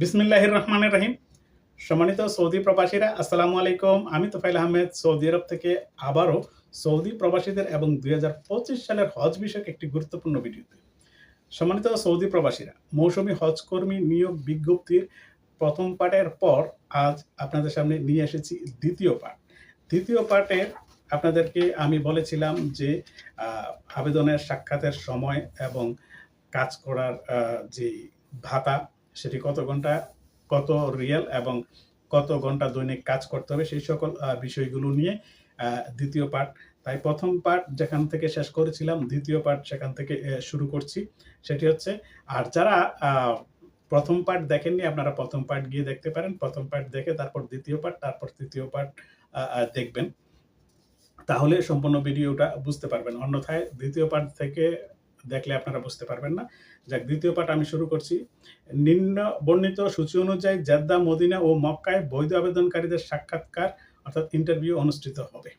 বিসমিল্লাহির রহমানের রহিম। সম্মানিত সৌদি প্রবাসীরা, আসসালামু আলাইকুম। আমি তোফাইল আহমেদ, সৌদি আরব থেকে আবারও সৌদি প্রবাসীদের এবং দুই হাজার পঁচিশ সালের হজ বিষয়ক একটি গুরুত্বপূর্ণ ভিডিওতে। সম্মানিত সৌদি প্রবাসীরা, মৌসুমী হজ কর্মী নিয়োগ বিজ্ঞপ্তির প্রথম পার্টের পর আজ আপনাদের সামনে নিয়ে এসেছি দ্বিতীয় পার্ট দ্বিতীয় পার্টে আপনাদেরকে আমি বলেছিলাম যে আবেদনের সাক্ষাতের সময় এবং কাজ করার যে ভাতা সেটি কত ঘণ্টা, কত রিয়েল এবং কত ঘণ্টা দৈনিক কাজ করতে হবে, সেই সকল বিষয়গুলো নিয়ে দ্বিতীয় পার্ট তাই প্রথম পার্ট যেখান থেকে শেষ করেছিলাম, দ্বিতীয় পার্ট সেখান থেকে শুরু করছি। সেটি হচ্ছে, আর যারা প্রথম পার্ট দেখেননি, আপনারা প্রথম পার্ট গিয়ে দেখতে পারেন। প্রথম পার্ট দেখে তারপর দ্বিতীয় পার্ট তারপর তৃতীয় পার্ট দেখবেন। তাহলে সম্পূর্ণ ভিডিওটা বুঝতে পারবেন। অন্যথায় দ্বিতীয় পার্ট থেকে দেখলে আপনারা বুঝতে পারবেন না। যাক দ্বিতীয় পার্ট আমি শুরু করছি। নিম্ন বর্ণিত সূচি অনুযায়ী জেদ্দা মদিনা ও মক্কায় বৈধ আবেদনকারীদের সাক্ষাৎকার অর্থাৎ ইন্টারভিউ অনুষ্ঠিত হবে।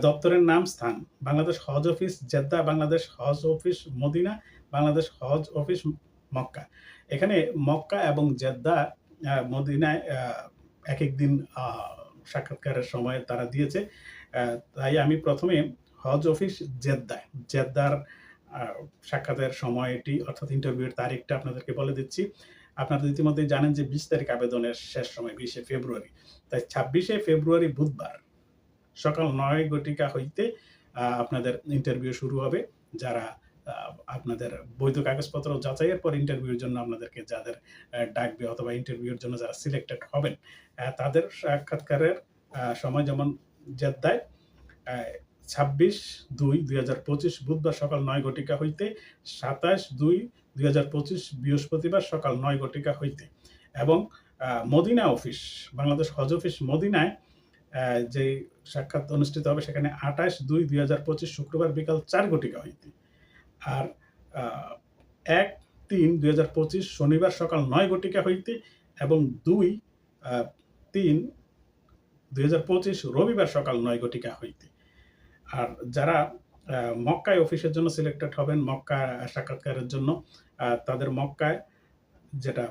দপ্তরের নাম স্থান। Bangladesh Hajj office Jeddah Bangladesh Hajj office Medina Bangladesh Hajj office Mecca. এখানে মক্কা এবং জেদ্দা মদিনায় এক এক দিন আহ, সাক্ষাৎকারের সময় তারা দিয়েছে। তাই আমি প্রথমে হজ অফিস জেদ্দায়। জেদ্দার সাক্ষাতের সময়টি অর্থাৎ ইন্টারভিউর তারিখটা আপনাদেরকে বলে দিচ্ছি। আপনারা ইতিমধ্যেই জানেন যে বিশ তারিখ আবেদনের শেষ সময়, বিশে ফেব্রুয়ারি। তাই ছাব্বিশে ফেব্রুয়ারি বুধবার সকাল নয় ঘটিকা হইতে আপনাদের ইন্টারভিউ শুরু হবে। যারা আপনাদের বৈধ কাগজপত্র যাচাইয়ের পর ইন্টারভিউর জন্য আপনাদেরকে যাদের ডাকবে অথবা ইন্টারভিউর জন্য যারা সিলেক্টেড হবেন তাদের সাক্ষাৎকারের সময় যেমন জেদ্দায় ছাব্বিশ দুই দুই হাজার পঁচিশ বুধবার সকাল নয় ঘটিকা হইতে সাতাশ দুই দুই হাজার পঁচিশ বৃহস্পতিবার সকাল নয় ঘটিকা হইতে। এবং Medina office, Bangladesh Hajj office মদিনায় যে সাক্ষাৎ অনুষ্ঠিত হবে সেখানে আঠাশ দুই দুই হাজার পঁচিশ শুক্রবার বিকাল চার ঘটিকা হইতে। আর এক তিন দুই হাজার পঁচিশ শনিবার সকাল নয় ঘটিকা হইতে এবং দুই তিন দুই হাজার পঁচিশ রবিবার সকাল নয় ঘটিকা হইতে। আর যারা মক্কায় অফিসের জন্য সিলেক্টেড হবেন, মক্কা সাক্ষাৎকারের জন্য তাদের মক্কায় যেটা,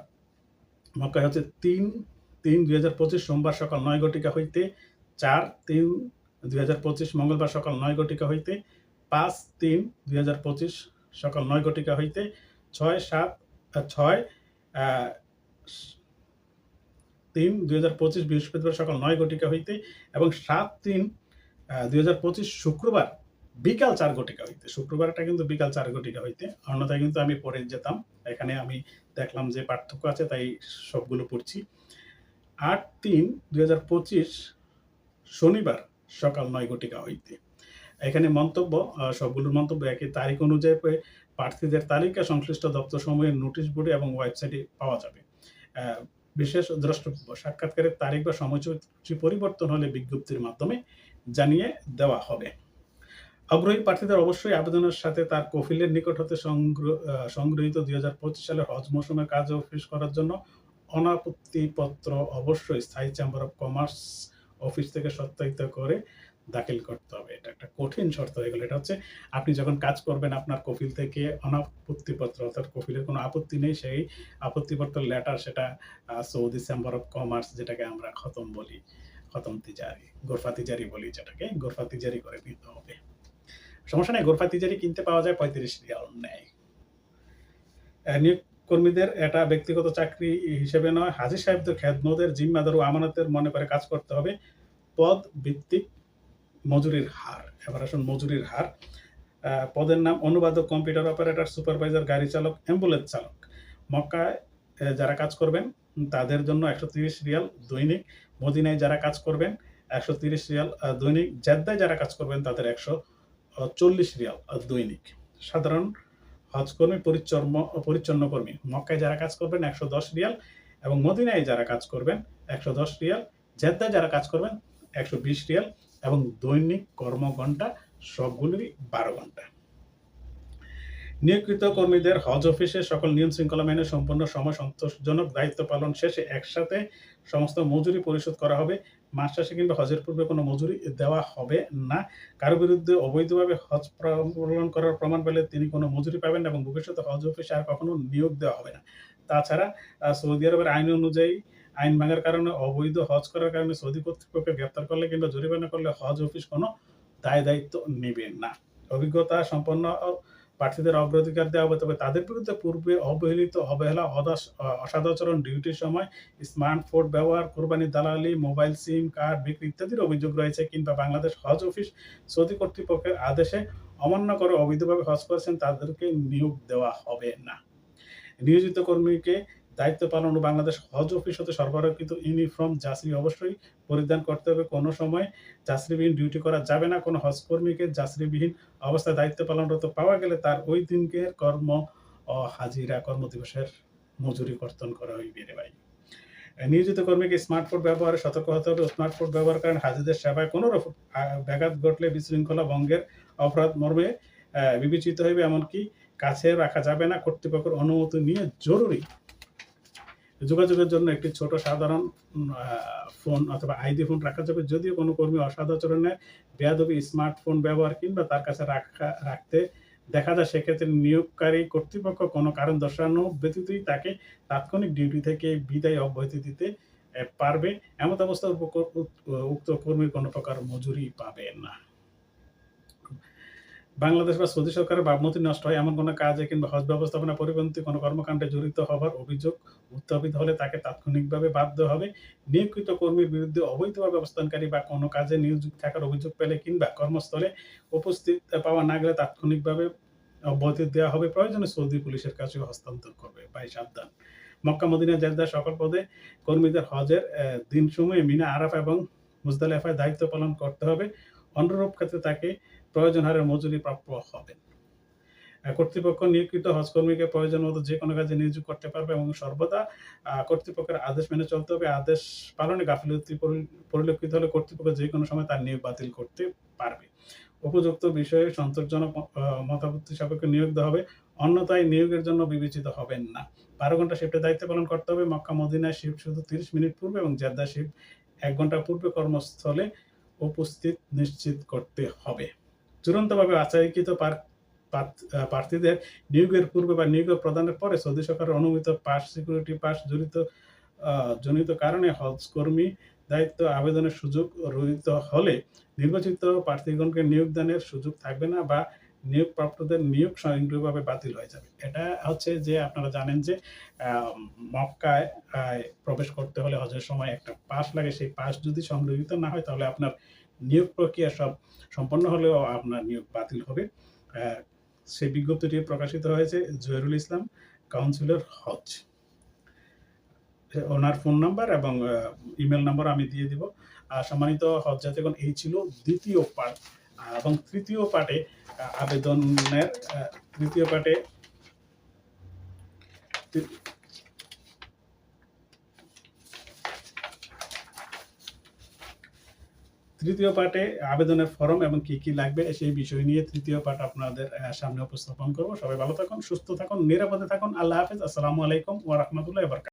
মক্কায় হচ্ছে তিন তিন দুই হাজার পঁচিশ সোমবার সকাল নয় ঘটিকা হইতে, চার তিন দুই হাজার পঁচিশ মঙ্গলবার সকাল নয় ঘটিকা হইতে, পাঁচ তিন দুই হাজার পঁচিশ সকাল নয় ঘটিকা হইতে, ছয় সাত ছয় তিন দুই হাজার পঁচিশ বৃহস্পতিবার সকাল নয় ঘটিকা হইতে এবং সাত তিন দুই হাজার পঁচিশ শুক্রবার বিকাল চার ঘটিকা হইতে, শুক্রবারটা কিন্তু বিকাল চার ঘটিকা হইতে। অন্যথায় কিন্তু আমি পরে যেতাম। এখানে আমি দেখলাম যে পার্থক্য আছে, তাই সবগুলো পড়ছি। আট তিন দুই শনিবার সকাল নয় ঘটিকা হইতে। এখানে মন্তব্য সবগুলোর মন্তব্য একই। তারিখ অনুযায়ী প্রার্থীদের তালিকা সংশ্লিষ্ট দপ্তর সমূহের নোটিশ বোর্ডে এবং ওয়েবসাইটে পাওয়া যাবে। বিশেষ দ্রষ্টব্য, সাক্ষাৎকারের তারিখ বা সময়সূচি পরিবর্তন হলে বিজ্ঞপ্তির মাধ্যমে জানিয়ে দেওয়া হবে। আগ্রহী প্রার্থীদের অবশ্যই আবেদনের সাথে তার কফিলের নিকট হতে সংগৃহীত দুই হাজার পঁচিশ সালের হজ মৌসুমের কাজ অফিস করার জন্য অনাপত্তিপত্র অবশ্যই স্থায়ী চেম্বার অফ কমার্স অফিস থেকে সত্যায়িত করে দাখিল করতে হবে। এটা একটা কঠিন শর্ত হয়ে গেল। এটা হচ্ছে আপনি যখন কাজ করবেন আপনার কফিল থেকে অনাপত্তিপত্র, অর্থাৎ কফিলের কোনো আপত্তি নেই, সেই আপত্তিপত্র লেটার সেটা সৌদি চেম্বার অফ কমার্স যেটাকে আমরা খতম বলি। খতম তিজারি, গোরফা তিজারি বলি যেটাকে, গোরফা তিজারি করে নিতে হবে। সমস্যা নেই, গোরফা তিজারি কিনতে পাওয়া যায় পঁয়ত্রিশ রিয়াল নেয়। নিয়োগ কর্মীদের এটা ব্যক্তিগত চাকরি হিসেবে নয়। হাজি সাহেবদের খেদমতের, জিম্মাদার ও আমানতের মনে করে কাজ করতে হবে। পদ ভিত্তিক মজুরির হার এবার আসুন মজুরির হার। পদের নাম অনুবাদক, কম্পিউটার অপারেটর, সুপারভাইজার, গাড়ি চালক, অ্যাম্বুলেন্স চালক। মক্কায় যারা কাজ করবেন, তাদের জন্য একশো তিরিশ রিয়াল দৈনিক। মদিনায় যারা কাজ করবেন, একশো তিরিশ রিয়াল দৈনিক। জেদ্দায় যারা কাজ করবেন, তাদের একশো চল্লিশ রিয়াল দৈনিক। সাধারণ হজকর্মী, পরিচর্ম, পরিচ্ছন্ন কর্মী। মক্কায় যারা কাজ করবেন, একশো দশ রিয়াল এবং মদিনায় যারা কাজ করবেন, একশো দশ রিয়াল। জেদ্দায় যারা কাজ করবেন, একশো বিশ রিয়াল এবং দৈনিক কর্মঘণ্টা সবগুলোরই বারো ঘণ্টা নিয়োগকৃত কর্মীদের হজ অফিসে সকল নিয়ম শৃঙ্খলা মেনে সম্পূর্ণ সময় সন্তোষজনক দায়িত্ব পালন শেষে একসাথে সমস্ত মজুরি পরিশোধ করা হবে। মাস শেষে কিংবা হজের পূর্বে কোনো মজুরি দেওয়া হবে না। কারও বিরুদ্ধে অবৈধভাবে হজ পালন করার প্রমাণ পেলে তিনি কোনো মজুরি পাবেন না এবং ভবিষ্যতে হজ অফিসে আর কখনো নিয়োগ দেওয়া হবে না। তাছাড়া সৌদি আরবের আইন অনুযায়ী আইন ভাঙার কারণে অবৈধ হজ করার কারণে সৌদি কর্তৃপক্ষ গ্রেপ্তার করলে কিংবা জরিমানা করলে হজ অফিস কোনো দায় দায়িত্ব নেবে না। অভিজ্ঞতা সম্পন্ন প্রার্থীদের অগ্রাধিকার দেওয়া হবে, তবে তাদের বিরুদ্ধে পূর্বে অবহেলিত, অবহেলা অসদাচরণ ডিউটির সময় স্মার্টফোন ব্যবহার, কোরবানি দালালি, মোবাইল সিম, কার্ড বিক্রি ইত্যাদির অভিযোগ রয়েছে কিংবা বাংলাদেশ হজ অফিস সৌদি কর্তৃপক্ষের আদেশে অমান্য করে অবৈধভাবে হজ করেছেন, তাদেরকে নিয়োগ দেওয়া হবে না। নিয়োজিত কর্মীকে দায়িত্ব পালন ও বাংলাদেশ হজ অফিস হতে সরবরাহকৃত ইউনিফর্ম জাসরি অবশ্যই পরিধান করতে হবে। কোনো সময় যাত্রীবিহীন ডিউটি করা যাবে না। কোনো হজ কর্মীকে যাত্রীবিহীন অবস্থায় দায়িত্ব পালনরত পাওয়া গেলে তার ওই দিনকে কর্ম হাজিরা, কর্মদিবসের মজুরি কর্তন করা হইবে রে ভাই। নিয়োজিত কর্মীকে স্মার্টফোন ব্যবহারে সতর্ক হতে হবে। স্মার্টফোন ব্যবহার করেন হাজিদের সেবায় কোনো ব্যাঘাত ঘটলে বিশৃঙ্খলা ভঙ্গের অপরাধ মর্মে বিবেচিত হইবে। এমনকি কাছে রাখা যাবে না। কর্তৃপক্ষের অনুমতি নিয়ে জরুরি যোগাযোগের জন্য একটি ছোট সাধারণ ফোন অথবা আইডি ফোন রাখা যাবে। যদিও কোনো কর্মী অসাধাচরণে বেয়াদবি স্মার্টফোন ব্যবহার কিংবা তার কাছে রাখা, রাখতে দেখা যায়, সেক্ষেত্রে নিয়োগকারী কর্তৃপক্ষ কোনো কারণ দর্শানো ব্যতীতই তাকে তাৎক্ষণিক ডিউটি থেকে বিদায় অব্যাহতি দিতে পারবে। উপ- উপ- উক্ত কর্মীর কোনো প্রকার মজুরি পাবে না। বাংলাদেশ বা সৌদি সরকারের ভাবমূর্তি নষ্ট হয় এমন কোনো কাজে কিংবা হজ ব্যবস্থাপনা পরিপন্থী কোনো কর্মকাণ্ডে জড়িত হবার অভিযোগ উত্থাপিত হলে তাকে তাৎক্ষণিকভাবে বাধ্য হবে। নিয়োগকৃত কর্মীর বিরুদ্ধে অবৈধভাবে অবস্থানকারী বা কোনো কাজে নিয়োজিত থাকার অভিযোগ পেলে কিংবা কর্মস্থলে উপস্থিত পাওয়া না গেলে তাৎক্ষণিকভাবে অব্যাহতি দেওয়া হবে। প্রয়োজনে সৌদি পুলিশের কাছে হস্তান্তর করবে। ভাই, সাবধান। মক্কা, মদিনা জেদ্দা সকল পদে কর্মীদের হজের দিন সময়ে মিনা, আরাফা এবং মুজদালেফায় দায়িত্ব পালন করতে হবে। অনুরূপ ক্ষেত্রে তাকে প্রয়োজন হারে মজুরি প্রাপ্য হবেন কর্তৃপক্ষ নিয়োগকৃত হজকর্মীকে প্রয়োজন মতো যে কোনো কাজে নিয়োগ করতে পারবে এবং সর্বদা কর্তৃপক্ষের আদেশ মেনে চলতে হবে। আদেশ পালনে গাফিলতি পরি- পরিলক্ষিত হলে কর্তৃপক্ষ যে কোনো সময় তার নিয়োগ বাতিল করতে পারবে। উপযুক্ত বিষয়ে সন্তোষজনক মতামত সাপেক্ষে নিয়োগ দেওয়া হবে। অন্যথায় নিয়োগের জন্য বিবেচিত হবেন না। বারো ঘণ্টা শিফটে দায়িত্ব পালন করতে হবে। মক্কা, মদিনায় শিফট শুধু তিরিশ মিনিট পূর্বে এবং জেদ্দা শিফট এক ঘণ্টা পূর্বে কর্মস্থলে উপস্থিত নিশ্চিত করতে হবে। চূড়ান্তভাবে আচারিকৃত প্রার্থীদের নিয়োগের পূর্বে বা নিয়োগ প্রদানের পরে সৌদি সরকারের অনুমোদিত পাস, সিকিউরিটি পাস জড়িত জনিত কারণে হজ কর্মী দায়িত্ব আবেদনের সুযোগ রহিত হলে নির্বাচিত প্রার্থীগণকে নিয়োগদানের সুযোগ থাকবে না বা নিয়োগপ্রাপ্তদের নিয়োগ স্বয়ংক্রিয়ভাবে বাতিল হয়ে যাবে। এটা হচ্ছে যে আপনারা জানেন যে মক্কায় প্রবেশ করতে হলে হজের সময় একটা পাস লাগে। সেই পাস যদি সংগৃহীত না হয়, তাহলে আপনার নিয়োগ প্রক্রিয়া সব সম্পন্ন হলেও আপনার নিয়োগ বাতিল হবে। সেই বিজ্ঞপ্তিটি প্রকাশিত হয়েছে জহিরুল ইসলাম, কাউন্সিলর হজ। ওনার ফোন নাম্বার এবং ইমেল নাম্বার আমি দিয়ে দিব। আর সম্মানিত হজ জাতিগণ এই ছিল দ্বিতীয় পার্ট এবং তৃতীয় পার্টে আবেদনের তৃতীয় পার্টে তৃতীয় পার্টে আবেদনের ফর্ম এবং কি কি লাগবে সেই বিষয় নিয়ে তৃতীয় পার্ট আপনাদের সামনে উপস্থাপন করব। সবাই ভালো থাকুন, সুস্থ থাকুন, নিরাপদে থাকুন। আল্লাহ হাফিজ। আসসালামু আলাইকুম ওয়া রাহমাতুল্লাহি ওয়া বারাকাতুহু।